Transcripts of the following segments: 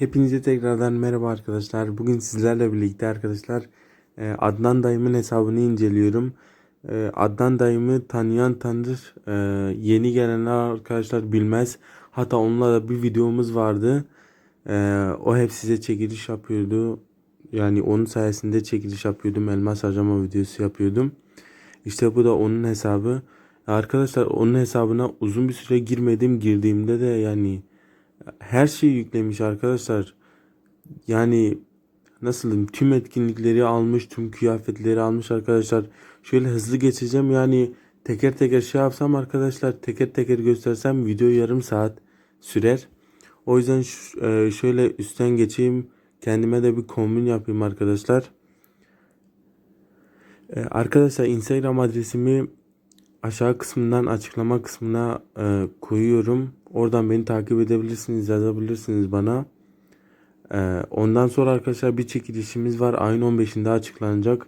Hepinize tekrardan merhaba arkadaşlar. Bugün sizlerle birlikte arkadaşlar e, Adnan dayımın hesabını inceliyorum. E, Adnan dayımı tanıyan tanır. E, Yeni gelenler arkadaşlar bilmez. Hatta onunla da bir videomuz vardı. O hep size çekiliş yapıyordu. Yani onun sayesinde çekiliş yapıyordum. Elmas harcama videosu yapıyordum. İşte bu da onun hesabı. Arkadaşlar onun hesabına uzun bir süre girmedim. Girdiğimde de yani her şeyi yüklemiş arkadaşlar. Yani nasıl diyeyim tüm etkinlikleri almış, tüm kıyafetleri almış arkadaşlar. Şöyle hızlı geçeceğim yani teker teker şey yapsam arkadaşlar teker teker göstersem video yarım saat sürer. O yüzden e, şöyle üstten geçeyim. Kendime de bir kombin yapayım arkadaşlar. E, Arkadaşlar Instagram adresimi aşağı kısmından açıklama kısmına e, koyuyorum. Oradan beni takip edebilirsiniz, yazabilirsiniz bana. E, ondan sonra arkadaşlar bir çekilişimiz var. Ayın 15'inde açıklanacak.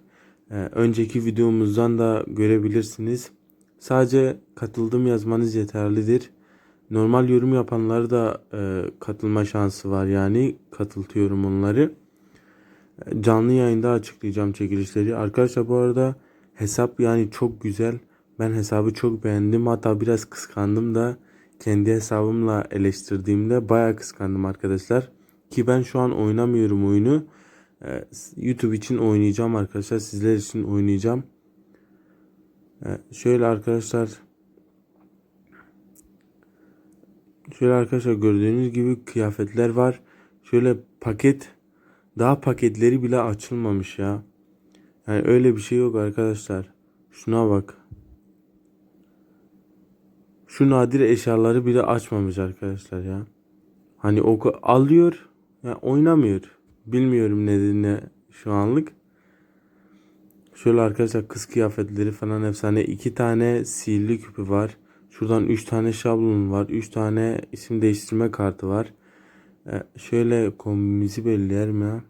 E, önceki videomuzdan da görebilirsiniz. Sadece katıldım yazmanız yeterlidir. Normal yorum yapanları da e, katılma şansı var yani. Katıltıyorum onları. E, Canlı yayında açıklayacağım çekilişleri. Arkadaşlar bu arada hesap yani çok güzel. Ben hesabı çok beğendim. Hatta biraz kıskandım da kendi hesabımla eleştirdiğimde bayağı kıskandım arkadaşlar. Ki ben şu an oynamıyorum oyunu. Ee, YouTube için oynayacağım arkadaşlar. Sizler için oynayacağım. Ee, şöyle arkadaşlar. Şöyle arkadaşlar gördüğünüz gibi kıyafetler var. Şöyle paket daha paketleri bile açılmamış ya. Yani öyle bir şey yok arkadaşlar. Şuna bak. Şu nadir eşyaları bile açmamış arkadaşlar ya. Hani o alıyor ya oynamıyor. Bilmiyorum nedenine şu anlık. Şöyle arkadaşlar kız kıyafetleri falan efsane. iki tane sihirli küpü var. Şuradan üç tane şablon var. Üç tane isim değiştirme kartı var. Ee, şöyle kombinimizi belirleyelim ya.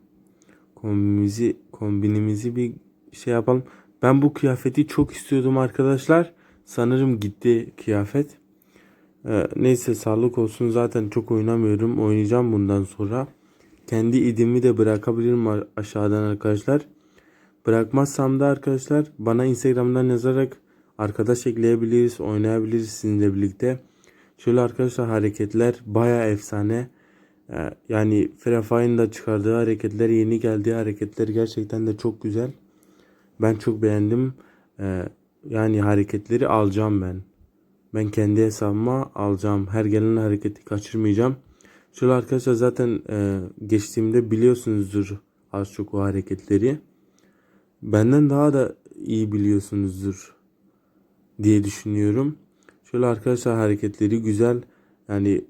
Kombinimizi, kombinimizi bir şey yapalım. Ben bu kıyafeti çok istiyordum arkadaşlar. Sanırım gitti kıyafet. Ee, neyse sağlık olsun zaten çok oynamıyorum. Oynayacağım bundan sonra. Kendi idimi de bırakabilirim aşağıdan arkadaşlar. Bırakmazsam da arkadaşlar bana Instagram'dan yazarak arkadaş ekleyebiliriz, oynayabiliriz sizinle birlikte. Şöyle arkadaşlar hareketler baya efsane. Ee, yani Free Fire'ın çıkardığı hareketler, yeni geldiği hareketler gerçekten de çok güzel. Ben çok beğendim. Ee, yani hareketleri alacağım ben. Ben kendi hesabıma alacağım. Her gelen hareketi kaçırmayacağım. Şöyle arkadaşlar zaten e, geçtiğimde biliyorsunuzdur az çok o hareketleri. Benden daha da iyi biliyorsunuzdur diye düşünüyorum. Şöyle arkadaşlar hareketleri güzel. Yani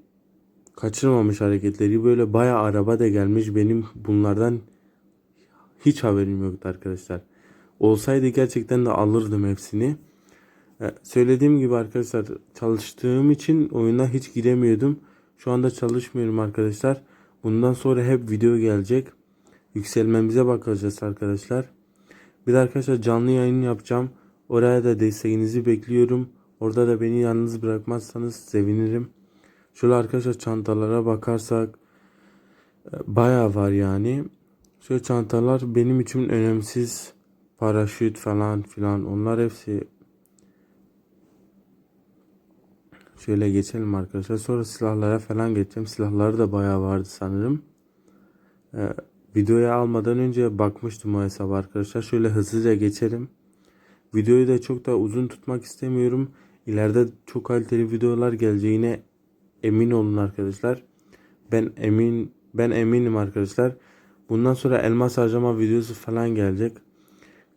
kaçırmamış hareketleri böyle baya araba da gelmiş. Benim bunlardan hiç haberim yoktu arkadaşlar. Olsaydı gerçekten de alırdım hepsini. Ee, Söylediğim gibi arkadaşlar çalıştığım için oyuna hiç giremiyordum. Şu anda çalışmıyorum arkadaşlar. Bundan sonra hep video gelecek. Yükselmemize bakacağız arkadaşlar. Bir de arkadaşlar canlı yayın yapacağım. Oraya da desteğinizi bekliyorum. Orada da beni yalnız bırakmazsanız sevinirim. Şöyle arkadaşlar çantalara bakarsak e, bayağı var yani. Şöyle çantalar benim için önemsiz. Paraşüt falan filan onlar hepsi Şöyle geçelim arkadaşlar. Sonra silahlara falan geçeceğim. Silahları da bayağı vardı sanırım. Ee, videoya almadan önce bakmıştım o hesaba arkadaşlar. Şöyle hızlıca geçelim. Videoyu da çok da uzun tutmak istemiyorum. İleride çok kaliteli videolar geleceğine emin olun arkadaşlar. Ben emin ben eminim arkadaşlar. Bundan sonra elmas harcama videosu falan gelecek.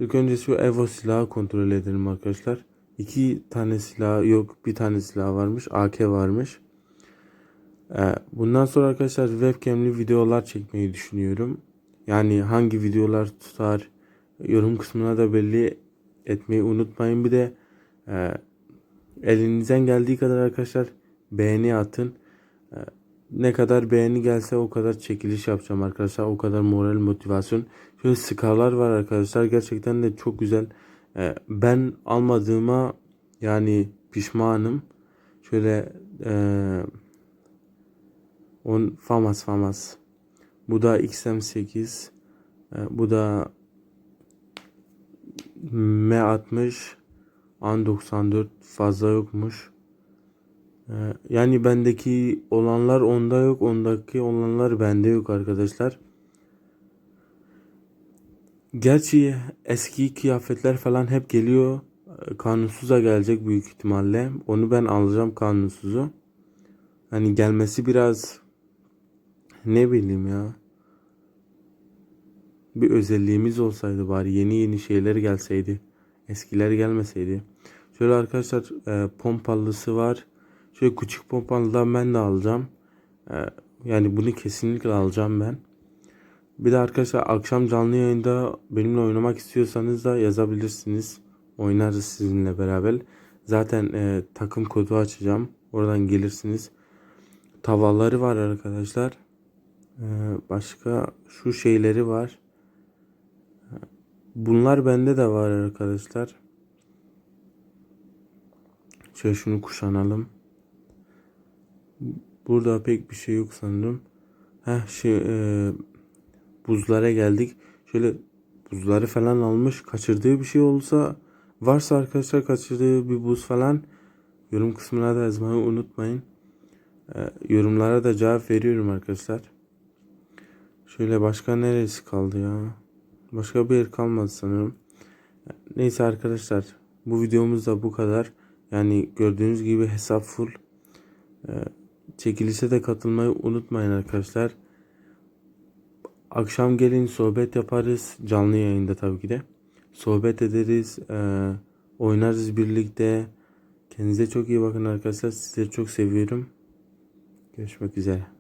İlk önce şu Evo silahı kontrol edelim arkadaşlar. İki tane silah yok bir tane silah varmış. AK varmış. Ee, bundan sonra arkadaşlar webcam'li videolar çekmeyi düşünüyorum. Yani hangi videolar tutar yorum kısmına da belli etmeyi unutmayın. Bir de e, elinizden geldiği kadar arkadaşlar beğeni atın. Ne kadar beğeni gelse o kadar çekiliş yapacağım arkadaşlar. O kadar moral motivasyon. Şöyle skalar var arkadaşlar. Gerçekten de çok güzel. E, ben almadığıma yani pişmanım. Şöyle e, on famas famas. Bu da XM8. E, bu da M60 An94 fazla yokmuş. E, yani bendeki olanlar onda yok. Ondaki olanlar bende yok arkadaşlar. Gerçi eski kıyafetler falan hep geliyor. E, Kanunsuza gelecek büyük ihtimalle. Onu ben alacağım kanunsuzu. Hani gelmesi biraz ne bileyim ya. Bir özelliğimiz olsaydı bari yeni yeni şeyler gelseydi. Eskiler gelmeseydi. Şöyle arkadaşlar e, pompalısı var. Şöyle küçük pompalıdan ben de alacağım. E, yani bunu kesinlikle alacağım ben. Bir de arkadaşlar akşam canlı yayında benimle oynamak istiyorsanız da yazabilirsiniz. Oynarız sizinle beraber. Zaten e, takım kodu açacağım. Oradan gelirsiniz. Tavalları var arkadaşlar. E, başka şu şeyleri var. Bunlar bende de var arkadaşlar. Şöyle şunu kuşanalım. Burada pek bir şey yok sanırım. Heh şey e, buzlara geldik. Şöyle buzları falan almış. Kaçırdığı bir şey olsa varsa arkadaşlar kaçırdığı bir buz falan yorum kısmına da yazmayı unutmayın. E, yorumlara da cevap veriyorum arkadaşlar. Şöyle başka neresi kaldı ya? Başka bir yer kalmadı sanırım. Neyse arkadaşlar bu videomuz da bu kadar. Yani gördüğünüz gibi hesap full. Ee, çekilişe de katılmayı unutmayın arkadaşlar. Akşam gelin sohbet yaparız. Canlı yayında tabii ki de. Sohbet ederiz. ee, oynarız birlikte. Kendinize çok iyi bakın arkadaşlar. Sizleri çok seviyorum. Görüşmek üzere.